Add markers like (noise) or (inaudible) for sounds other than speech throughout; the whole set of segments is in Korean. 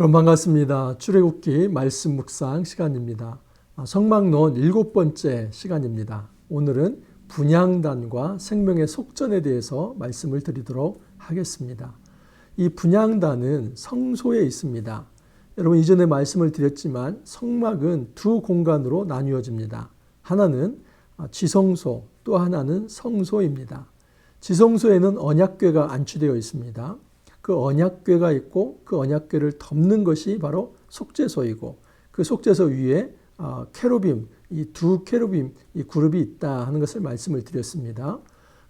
여러분 반갑습니다. 출애굽기 말씀 묵상 시간입니다. 아, 성막론 일곱 번째 시간입니다. 오늘은 분양단과 생명의 속전에 대해서 말씀을 드리도록 하겠습니다. 이 분양단은 성소에 있습니다. 여러분 이전에 말씀을 드렸지만 성막은 두 공간으로 나뉘어집니다. 하나는 아, 지성소, 또 하나는 성소입니다. 지성소에는 언약궤가 안치되어 있습니다. 그 언약궤가 있고 그 언약궤를 덮는 것이 바로 속죄소이고 그 속죄소 위에 아, 캐로빔 이 두 캐로빔 이 그룹이 있다 하는 것을 말씀을 드렸습니다.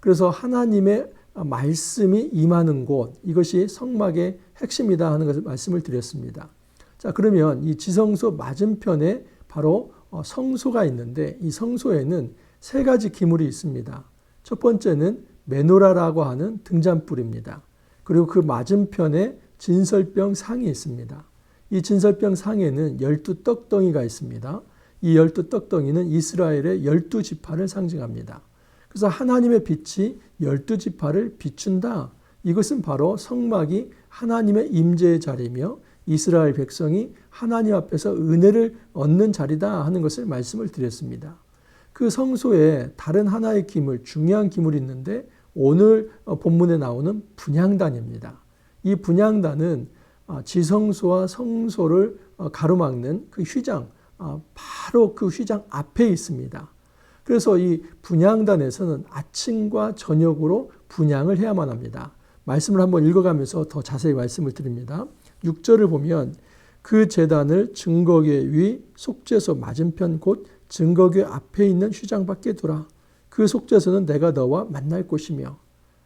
그래서 하나님의 말씀이 임하는 곳 이것이 성막의 핵심이다 하는 것을 말씀을 드렸습니다. 자 그러면 이 지성소 맞은편에 바로 어, 성소가 있는데 이 성소에는 세 가지 기물이 있습니다. 첫 번째는 메노라라고 하는 등잔불입니다. 그리고 그 맞은편에 진설병 상이 있습니다. 이 진설병 상에는 열두 떡덩이가 있습니다. 이 열두 떡덩이는 이스라엘의 열두 지파를 상징합니다. 그래서 하나님의 빛이 열두 지파를 비춘다. 이것은 바로 성막이 하나님의 임재의 자리며 이스라엘 백성이 하나님 앞에서 은혜를 얻는 자리다 하는 것을 말씀을 드렸습니다. 그 성소에 다른 하나의 기물, 중요한 기물이 있는데 오늘 어, 본문에 나오는 분향단입니다. 이 분향단은 어, 지성소와 성소를 어, 가로막는 그 휘장, 바로 그 휘장 앞에 있습니다. 그래서 이 분향단에서는 아침과 저녁으로 분향을 해야만 합니다. 말씀을 한번 읽어가면서 더 자세히 말씀을 드립니다. 6절을 보면 그 재단을 증거궤 위 속죄소 맞은편 곧 증거궤 앞에 있는 휘장 밖에 두라. 그 속죄소는 내가 너와 만날 곳이며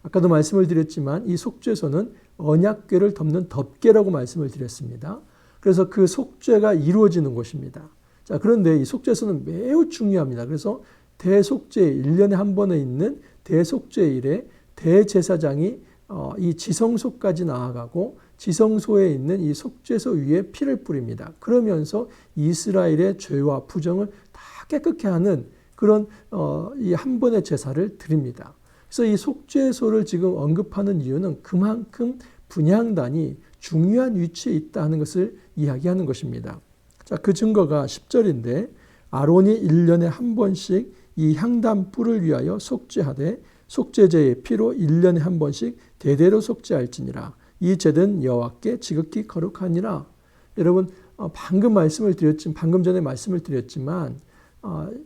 아까도 말씀을 드렸지만 이 속죄소는 언약궤를 덮는 덮개라고 말씀을 드렸습니다. 그래서 그 속죄가 이루어지는 곳입니다. 자, 그런데 이 속죄소는 매우 중요합니다. 그래서 대속죄 1년에 한 번에 있는 대속죄일에 대제사장이 어, 이 지성소까지 나아가고 지성소에 있는 이 속죄소 위에 피를 뿌립니다. 그러면서 이스라엘의 죄와 부정을 다 깨끗게 하는 그런 어, 이 한 번의 제사를 드립니다. 그래서 이 속죄소를 지금 언급하는 이유는 그만큼 분향단이 중요한 위치에 있다는 것을 이야기하는 것입니다. 자, 그 증거가 10절인데 아론이 1년에 한 번씩 이 향단 뿔을 위하여 속죄하되 속죄제의 피로 1년에 한 번씩 대대로 속죄할지니라. 이 제든 여호와께 지극히 거룩하니라. 여러분 어, 방금 말씀을 드렸지만 방금 전에 말씀을 드렸지만 어,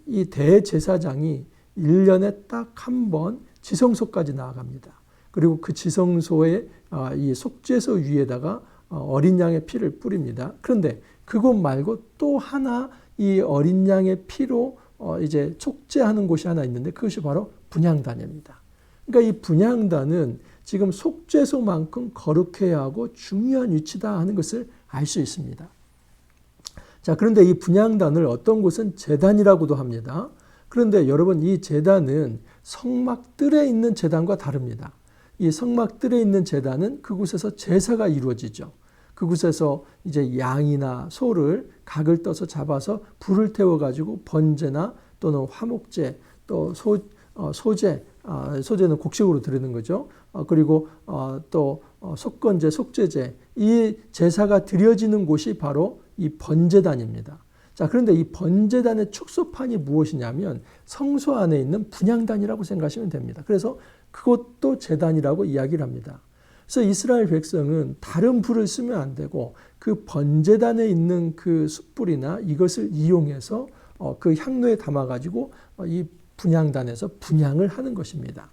이 대제사장이 1년에 딱 한 번 지성소까지 나아갑니다. 그리고 그 지성소의 어, 이 속죄소 위에다가 어, 어린 양의 피를 뿌립니다. 그런데 그것 말고 또 하나 이 어린 양의 피로 이제 촉제하는 곳이 하나 있는데 그것이 바로 분향단입니다. 그러니까 이 분향단은 지금 속죄소만큼 거룩해야 하고 중요한 위치다 하는 것을 알 수 있습니다. 자, 그런데 이 분양단을 어떤 곳은 재단이라고도 합니다. 그런데 여러분 이 재단은 성막들에 있는 재단과 다릅니다. 이 성막들에 있는 재단은 그곳에서 제사가 이루어지죠. 그곳에서 이제 양이나 소를 각을 떠서 잡아서 불을 태워 가지고 번제나 또는 화목제 또 소, 어, 소제 어, 소제는 곡식으로 드리는 거죠. 어, 그리고 어, 또 어, 속건제, 속죄제 이 제사가 드려지는 곳이 바로 이 번제단입니다. 자, 그런데 이 번제단의 축소판이 무엇이냐면 성소 안에 있는 분양단이라고 생각하시면 됩니다. 그래서 그것도 제단이라고 이야기를 합니다. 그래서 이스라엘 백성은 다른 불을 쓰면 안 되고 그 번제단에 있는 그 숯불이나 이것을 이용해서 어, 그 향로에 담아가지고 어, 이 분양단에서 분양을 하는 것입니다.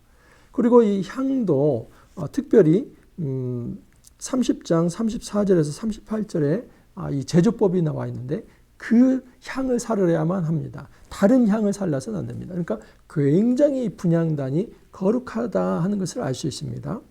그리고 이 향도 어, 특별히 음, 30장 34절에서 38절에 아, 이 제조법이 나와 있는데 그 향을 살려야만 합니다. 다른 향을 살라서는 안 됩니다. 그러니까 굉장히 분양단이 거룩하다 하는 것을 알 수 있습니다.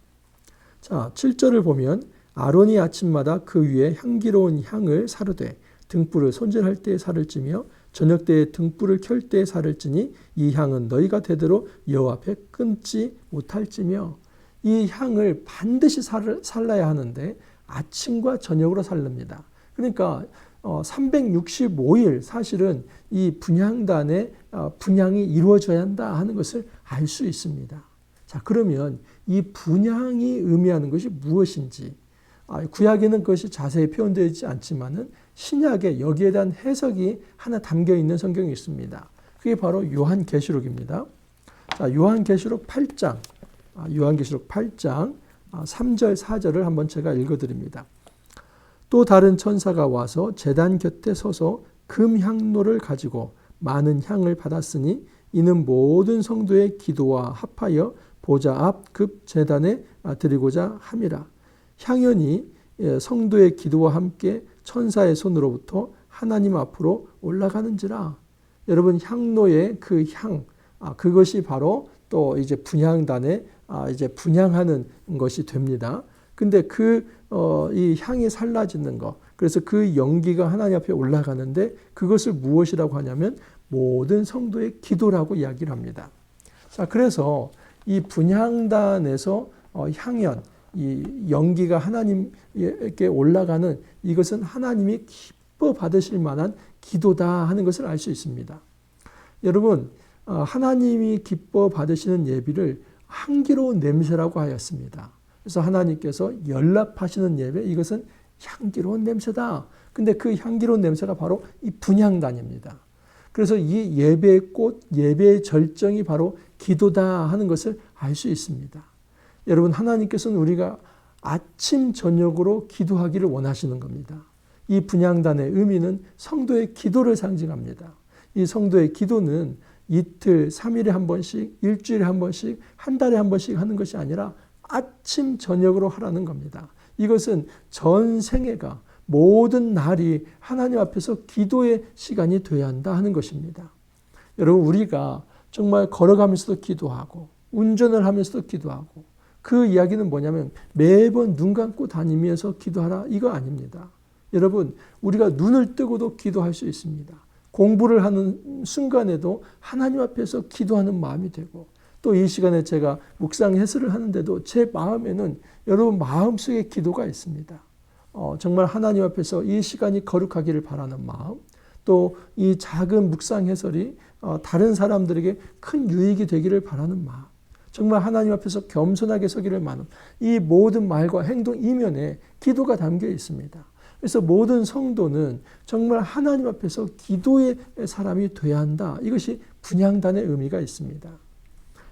자, 7절을 보면 아론이 아침마다 그 위에 향기로운 향을 사르되 등불을 손질할 때 살을 찌며 저녁 때에 등불을 켤때 살을 찌니 이 향은 너희가 대대로 여호와 앞에 끊지 못할지며 이 향을 반드시 살라야 하는데 아침과 저녁으로 살릅니다. 그러니까 365일 어, 사실은 이 분향단의 어, 분향이 이루어져야 한다 하는 것을 알 수 있습니다. 자, 그러면 이 분향이 의미하는 것이 무엇인지 아, 구약에는 그것이 자세히 표현되어 있지 않지만은 신약에 여기에 대한 해석이 하나 담겨 있는 성경이 있습니다. 그게 바로 요한계시록입니다. 자, 요한계시록 8장, 아, 요한계시록 8장 3절, 4절을 한번 제가 읽어드립니다. 또 다른 천사가 와서 재단 곁에 서서 금향로를 가지고 많은 향을 받았으니 이는 모든 성도의 기도와 합하여 보좌 앞급 재단에 드리고자 함이라. 향연이 예, 성도의 기도와 함께 천사의 손으로부터 하나님 앞으로 올라가는지라. 여러분 향로의 그 향, 아, 그것이 바로 또 이제 분향단에 아, 이제 분향하는 것이 됩니다. 근데 그, 어, 이 향이 살라지는 것, 그래서 그 연기가 하나님 앞에 올라가는데 그것을 무엇이라고 하냐면 모든 성도의 기도라고 이야기를 합니다. 자, 그래서 이 분향단에서 어, 향연, 이 연기가 하나님께 올라가는 이것은 하나님이 기뻐 받으실 만한 기도다 하는 것을 알 수 있습니다. 여러분, 어, 하나님이 기뻐 받으시는 예비를 향기로운 냄새라고 하였습니다. 그래서 하나님께서 연락하시는 예배 이것은 향기로운 냄새다. 근데 그 향기로운 냄새가 바로 이 분향단입니다. 그래서 이 예배의 꽃, 예배의 절정이 바로 기도다 하는 것을 알 수 있습니다. 여러분 하나님께서는 우리가 아침 저녁으로 기도하기를 원하시는 겁니다. 이 분향단의 의미는 성도의 기도를 상징합니다. 이 성도의 기도는 이틀, 3일에 한 번씩, 일주일에 한 번씩, 한 달에 한 번씩 하는 것이 아니라 아침, 저녁으로 하라는 겁니다. 이것은 전 생애가 모든 날이 하나님 앞에서 기도의 시간이 되어야 한다 하는 것입니다. 여러분, 우리가 정말 걸어가면서도 기도하고, 운전을 하면서도 기도하고, 그 이야기는 뭐냐면 매번 눈 감고 다니면서 기도하라 이거 아닙니다. 여러분, 우리가 눈을 뜨고도 기도할 수 있습니다. 공부를 하는 순간에도 하나님 앞에서 기도하는 마음이 되고 또 이 시간에 제가 묵상 해설을 하는데도 제 마음에는 여러분 마음속에 기도가 있습니다. 어, 정말 하나님 앞에서 이 시간이 거룩하기를 바라는 마음 또 이 작은 묵상 해설이 어, 다른 사람들에게 큰 유익이 되기를 바라는 마음 정말 하나님 앞에서 겸손하게 서기를 마는 이 모든 말과 행동 이면에 기도가 담겨 있습니다. 그래서 모든 성도는 정말 하나님 앞에서 기도의 사람이 돼야 한다. 이것이 분양단의 의미가 있습니다.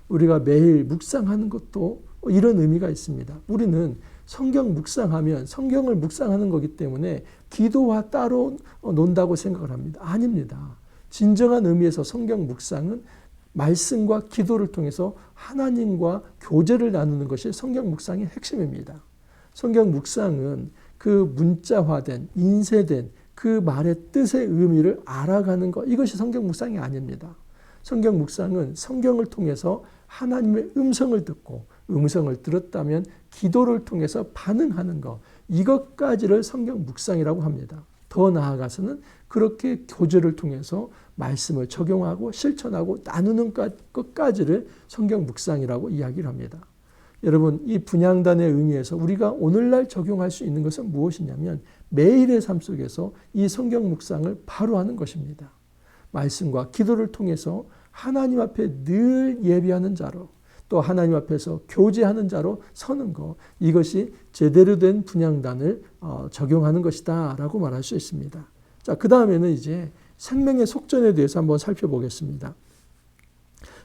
우리가 매일 묵상하는 것도 이런 의미가 있습니다. 우리는 성경 묵상하면 성경을 묵상하는 거기 때문에 기도와 따로 논다고 생각을 합니다. 아닙니다. 진정한 의미에서 성경 묵상은 말씀과 기도를 통해서 하나님과 교제를 나누는 것이 성경 묵상의 핵심입니다. 성경 묵상은 그 문자화된 인쇄된 그 말의 뜻의 의미를 알아가는 것 이것이 성경 묵상이 아닙니다. 성경 묵상은 성경을 통해서 하나님의 음성을 듣고 음성을 들었다면 기도를 통해서 반응하는 것 이것까지를 성경 묵상이라고 합니다. 더 나아가서는 그렇게 교제를 통해서 말씀을 적용하고 실천하고 나누는 것까지를 성경 묵상이라고 이야기를 합니다. 여러분 이 분양단의 의미에서 우리가 오늘날 적용할 수 있는 것은 무엇이냐면 매일의 삶 속에서 이 성경 묵상을 바로 하는 것입니다. 말씀과 기도를 통해서 하나님 앞에 늘 예비하는 자로 또 하나님 앞에서 교제하는 자로 서는 것 이것이 제대로 된 분양단을 어, 적용하는 것이다라고 말할 수 있습니다. 자, 그 다음에는 이제 생명의 속전에 대해서 한번 살펴보겠습니다.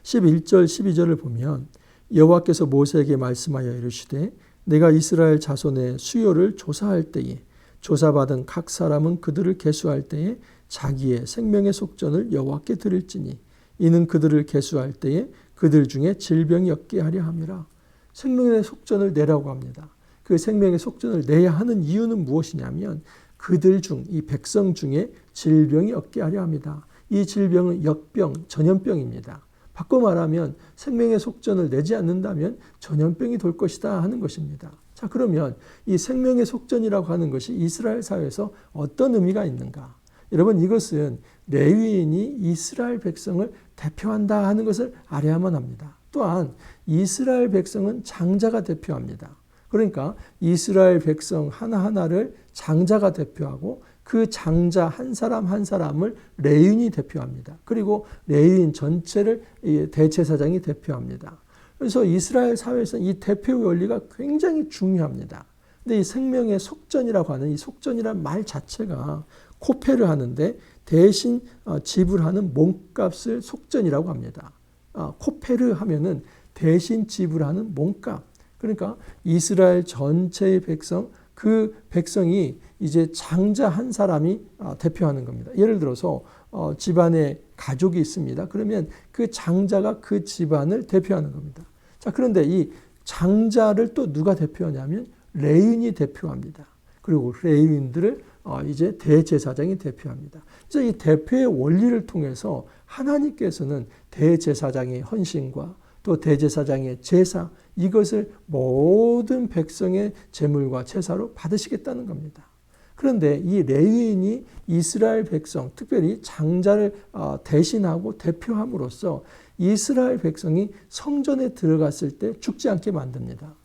11절, 12절을 보면 여호와께서 모세에게 말씀하여 이르시되 내가 이스라엘 자손의 수요를 조사할 때에 조사받은 각 사람은 그들을 계수할 때에 자기의 생명의 속전을 여호와께 드릴지니 이는 그들을 계수할 때에 그들 중에 질병이 없게 하려 함이라. 생명의 속전을 내라고 합니다. 그 생명의 속전을 내야 하는 이유는 무엇이냐면 그들 중, 이 백성 중에 질병이 없게 하려 합니다. 이 질병은 역병, 전염병입니다. 바꿔 말하면 생명의 속전을 내지 않는다면 전염병이 돌 것이다 하는 것입니다. 자, 그러면 이 생명의 속전이라고 하는 것이 이스라엘 사회에서 어떤 의미가 있는가? 여러분, 이것은 레위인이 이스라엘 백성을 대표한다 하는 것을 알아야만 합니다. 또한 이스라엘 백성은 장자가 대표합니다. 그러니까 이스라엘 백성 하나하나를 장자가 대표하고 그 장자 한 사람 한 사람을 레윈이 대표합니다. 그리고 레윈 전체를 대제사장이 대표합니다. 그래서 이스라엘 사회에서 이 대표 원리가 굉장히 중요합니다. 근데 이 생명의 속전이라고 하는 이 속전이란 말 자체가 코페를 하는데 대신 어, 지불하는 몸값을 속전이라고 합니다. 아, 코페르 하면은 대신 지불하는 몸값. 그러니까 이스라엘 전체의 백성, 그 백성이 이제 장자 한 사람이 아, 대표하는 겁니다. 예를 들어서 어, 집안에 가족이 있습니다. 그러면 그 장자가 그 집안을 대표하는 겁니다. 자, 그런데 이 장자를 또 누가 대표하냐면 레윈이 대표합니다. 그리고 레윈들을 어, 이제 대제사장이 대표합니다. 그래서 이 대표의 원리를 통해서 하나님께서는 대제사장의 헌신과 또 대제사장의 제사 이것을 모든 백성의 제물과 제사로 받으시겠다는 겁니다. 그런데 이 레위인이 이스라엘 백성, 특별히 장자를 어, 대신하고 대표함으로써 이스라엘 백성이 성전에 들어갔을 때 죽지 않게 만듭니다.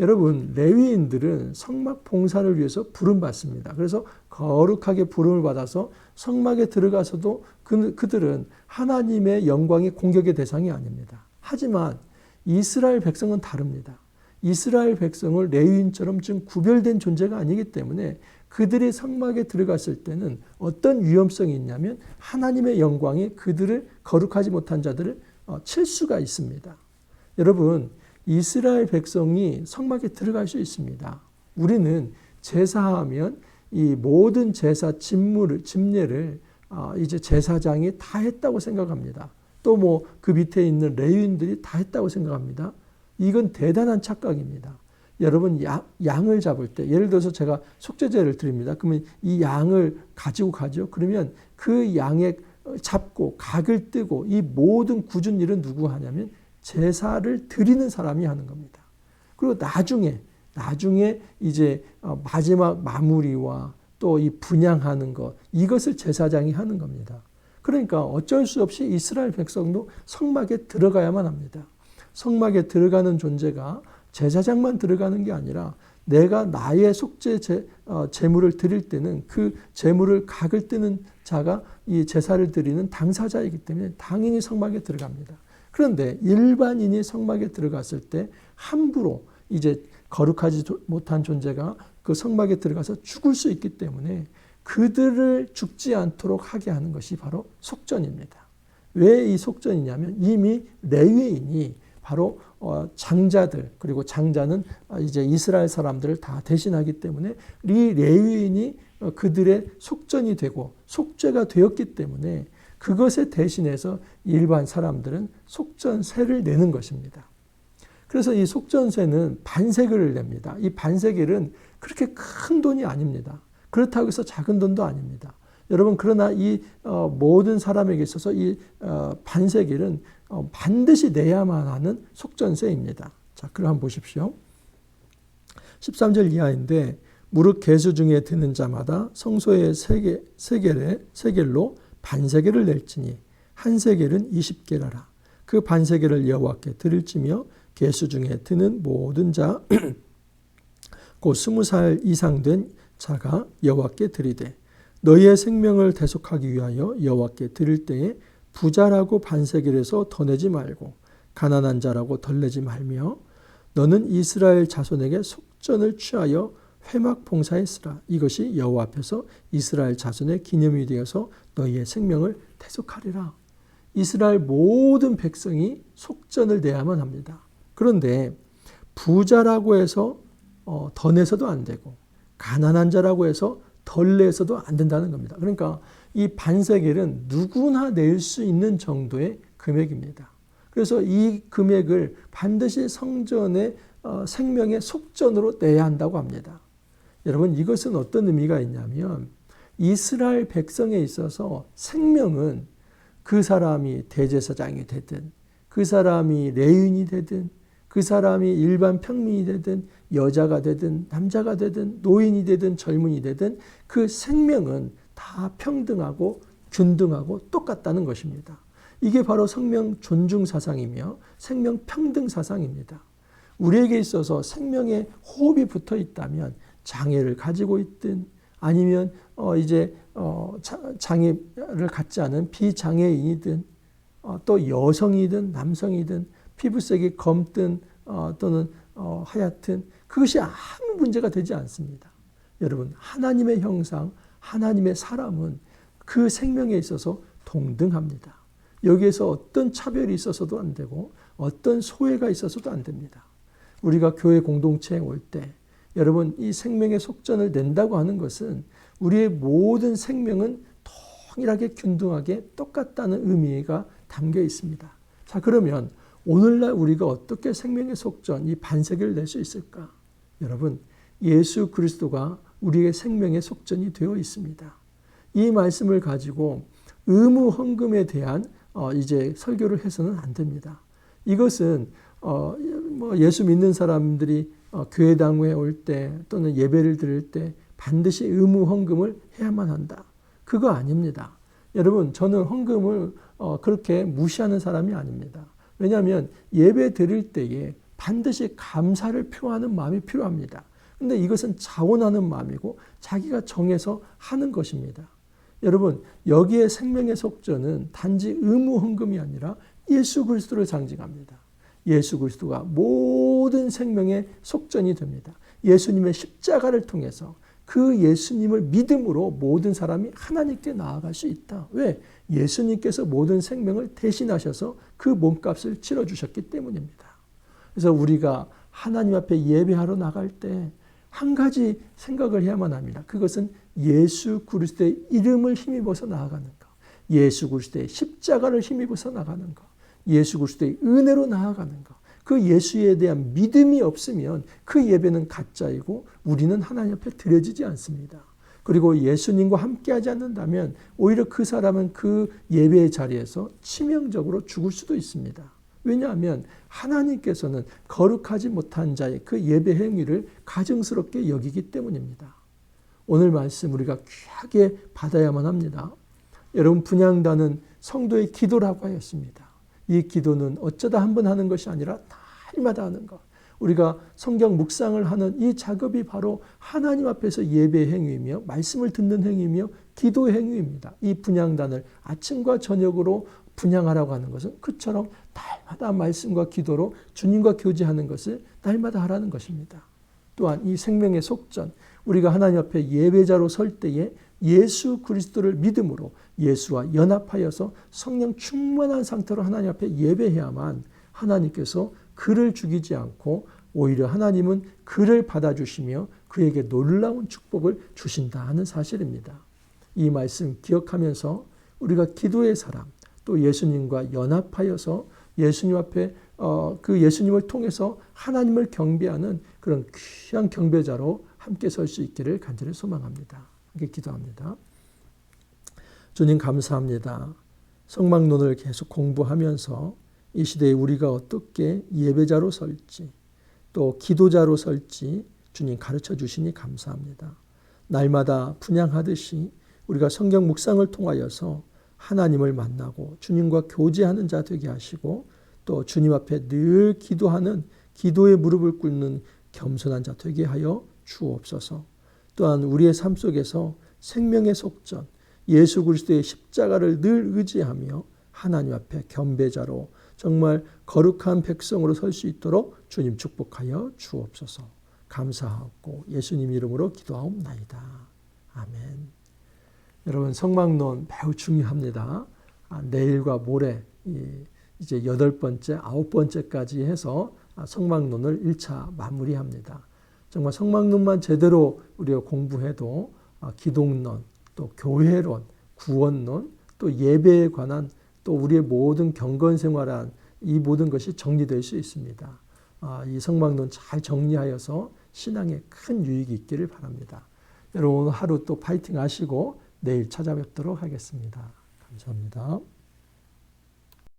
여러분, 레위인들은 성막 봉사를 위해서 부름 받습니다. 그래서 거룩하게 부름을 받아서 성막에 들어가서도 그, 그들은 하나님의 영광의 공격의 대상이 아닙니다. 하지만 이스라엘 백성은 다릅니다. 이스라엘 백성을 레위인처럼 좀 구별된 존재가 아니기 때문에 그들이 성막에 들어갔을 때는 어떤 위험성이 있냐면 하나님의 영광이 그들을 거룩하지 못한 자들을 어, 칠 수가 있습니다. 여러분, 이스라엘 백성이 성막에 들어갈 수 있습니다. 우리는 제사하면 이 모든 제사 집무를 집례를 아, 이제 제사장이 다 했다고 생각합니다. 또 뭐 그 밑에 있는 레위인들이 다 했다고 생각합니다. 이건 대단한 착각입니다. 여러분 양, 양을 잡을 때 예를 들어서 제가 속죄제를 드립니다. 그러면 이 양을 가지고 가죠. 그러면 그 양에 잡고 각을 뜨고 이 모든 굳은 일은 누구 하냐면 제사를 드리는 사람이 하는 겁니다. 그리고 나중에 나중에 이제 어, 마지막 마무리와 또 이 분양하는 것 이것을 제사장이 하는 겁니다. 그러니까 어쩔 수 없이 이스라엘 백성도 성막에 들어가야만 합니다. 성막에 들어가는 존재가 제사장만 들어가는 게 아니라 내가 나의 속죄 제, 어, 제물을 드릴 때는 그 제물을 각을 뜨는 자가 이 제사를 드리는 당사자이기 때문에 당연히 성막에 들어갑니다. 그런데 일반인이 성막에 들어갔을 때 함부로 이제 거룩하지 못한 존재가 그 성막에 들어가서 죽을 수 있기 때문에 그들을 죽지 않도록 하게 하는 것이 바로 속전입니다. 왜 이 속전이냐면 이미 레위인이 바로 어, 장자들 그리고 장자는 이제 이스라엘 사람들을 다 대신하기 때문에 이 레위인이 어, 그들의 속전이 되고 속죄가 되었기 때문에 그것에 대신해서 일반 사람들은 속전세를 내는 것입니다. 그래서 이 속전세는 반세겔을 냅니다. 이 반세겔은 그렇게 큰 돈이 아닙니다. 그렇다고 해서 작은 돈도 아닙니다. 여러분 그러나 이 어, 모든 사람에게 있어서 이 어, 반세겔은 어, 반드시 내야만 하는 속전세입니다. 자, 그럼 한번 보십시오. 13절 이하인데 무릇 개수 중에 드는 자마다 성소의 세계 세겔에 세겔로 반세계를 낼지니 한 세겔은 20개라라. 그 반세계를 여호와께 드릴지며 개수 중에 드는 모든 자, (clears throat) 곧 스무 살 이상 된 자가 여호와께 드리되 너희의 생명을 대속하기 위하여 여호와께 드릴 때에 부자라고 반세겔에서 더 내지 말고 가난한 자라고 덜 내지 말며 너는 이스라엘 자손에게 속전을 취하여 회막 봉사했으라. 이것이 여호와 앞에서 이스라엘 자손의 기념이 되어서 너희의 생명을 대속하리라. 이스라엘 모든 백성이 속전을 내야만 합니다. 그런데 부자라고 해서 어, 더 내서도 안 되고 가난한 자라고 해서 덜 내서도 안 된다는 겁니다. 그러니까 이 반세겔은 누구나 낼 수 있는 정도의 금액입니다. 그래서 이 금액을 반드시 성전의 어, 생명의 속전으로 내야 한다고 합니다. 여러분 이것은 어떤 의미가 있냐면 이스라엘 백성에 있어서 생명은 그 사람이 대제사장이 되든 그 사람이 레인이 되든 그 사람이 일반 평민이 되든 여자가 되든 남자가 되든 노인이 되든 젊은이 되든 그 생명은 다 평등하고 균등하고 똑같다는 것입니다. 이게 바로 생명 존중 사상이며 생명 평등 사상입니다. 우리에게 있어서 생명에 호흡이 붙어 있다면 장애를 가지고 있든 아니면 어 이제 어 장애를 갖지 않은 비장애인이든 어 또 여성이든 남성이든 피부색이 검든 어 또는 어 하얗든 그것이 아무 문제가 되지 않습니다. 여러분, 하나님의 형상, 하나님의 사람은 그 생명에 있어서 동등합니다. 여기에서 어떤 차별이 있어서도 안 되고 어떤 소외가 있어서도 안 됩니다. 우리가 교회 공동체에 올 때 여러분 이 생명의 속전을 낸다고 하는 것은 우리의 모든 생명은 동일하게 균등하게 똑같다는 의미가 담겨 있습니다. 자 그러면 오늘날 우리가 어떻게 생명의 속전 이 반세기를 낼 수 있을까? 여러분 예수 그리스도가 우리의 생명의 속전이 되어 있습니다. 이 말씀을 가지고 의무 헌금에 대한 어, 이제 설교를 해서는 안 됩니다. 이것은 어, 뭐 예수 믿는 사람들이 어, 교회당에 올 때 또는 예배를 드릴 때 반드시 의무 헌금을 해야만 한다. 그거 아닙니다. 여러분 저는 헌금을 어, 그렇게 무시하는 사람이 아닙니다. 왜냐하면 예배 드릴 때에 반드시 감사를 표하는 마음이 필요합니다. 근데 이것은 자원하는 마음이고 자기가 정해서 하는 것입니다. 여러분 여기에 생명의 속전은 단지 의무 헌금이 아니라 예수 그리스도를 상징합니다. 예수 그리스도가 모든 생명의 속전이 됩니다. 예수님의 십자가를 통해서 그 예수님을 믿음으로 모든 사람이 하나님께 나아갈 수 있다. 왜? 예수님께서 모든 생명을 대신하셔서 그 몸값을 치러주셨기 때문입니다. 그래서 우리가 하나님 앞에 예배하러 나갈 때 한 가지 생각을 해야만 합니다. 그것은 예수 그리스도의 이름을 힘입어서 나아가는 것. 예수 그리스도의 십자가를 힘입어서 나가는 것. 예수 그리스도의 은혜로 나아가는 것. 그 예수에 대한 믿음이 없으면 그 예배는 가짜이고 우리는 하나님 앞에 드려지지 않습니다. 그리고 예수님과 함께하지 않는다면 오히려 그 사람은 그 예배의 자리에서 치명적으로 죽을 수도 있습니다. 왜냐하면 하나님께서는 거룩하지 못한 자의 그 예배 행위를 가증스럽게 여기기 때문입니다. 오늘 말씀 우리가 귀하게 받아야만 합니다. 여러분 분양단은 성도의 기도라고 하였습니다. 이 기도는 어쩌다 한 번 하는 것이 아니라 날마다 하는 것. 우리가 성경 묵상을 하는 이 작업이 바로 하나님 앞에서 예배 행위이며 말씀을 듣는 행위이며 기도 행위입니다. 이 분양단을 아침과 저녁으로 분양하라고 하는 것은 그처럼 날마다 말씀과 기도로 주님과 교제하는 것을 날마다 하라는 것입니다. 또한 이 생명의 속전, 우리가 하나님 앞에 예배자로 설 때에 예수 그리스도를 믿음으로 예수와 연합하여서 성령 충만한 상태로 하나님 앞에 예배해야만 하나님께서 그를 죽이지 않고 오히려 하나님은 그를 받아주시며 그에게 놀라운 축복을 주신다 하는 사실입니다. 이 말씀 기억하면서 우리가 기도의 사람, 또 예수님과 연합하여서 예수님 앞에 어, 그 예수님을 통해서 하나님을 경배하는 그런 귀한 경배자로 함께 설 수 있기를 간절히 소망합니다. 함께 기도합니다. 주님 감사합니다. 성막론을 계속 공부하면서 이 시대에 우리가 어떻게 예배자로 설지 또 기도자로 설지 주님 가르쳐 주시니 감사합니다. 날마다 분양하듯이 우리가 성경 묵상을 통하여서 하나님을 만나고 주님과 교제하는 자 되게 하시고 또 주님 앞에 늘 기도하는 기도의 무릎을 꿇는 겸손한 자 되게 하여 주옵소서. 또한 우리의 삶 속에서 생명의 속전, 예수 그리스도의 십자가를 늘 의지하며 하나님 앞에 겸배자로 정말 거룩한 백성으로 설 수 있도록 주님 축복하여 주옵소서. 감사하고 예수님 이름으로 기도하옵나이다. 아멘. 여러분 성막론 매우 중요합니다. 아, 내일과 모레 이제 여덟 번째, 아홉 번째까지 해서 성막론을 1차 마무리합니다. 정말 성막론만 제대로 우리가 공부해도 아, 기독론, 또 교회론, 구원론, 또 예배에 관한 또 우리의 모든 경건 생활한 이 모든 것이 정리될 수 있습니다. 아, 이 성막론 잘 정리하여서 신앙에 큰 유익이 있기를 바랍니다. 여러분 하루 또 파이팅 하시고 내일 찾아뵙도록 하겠습니다. 감사합니다.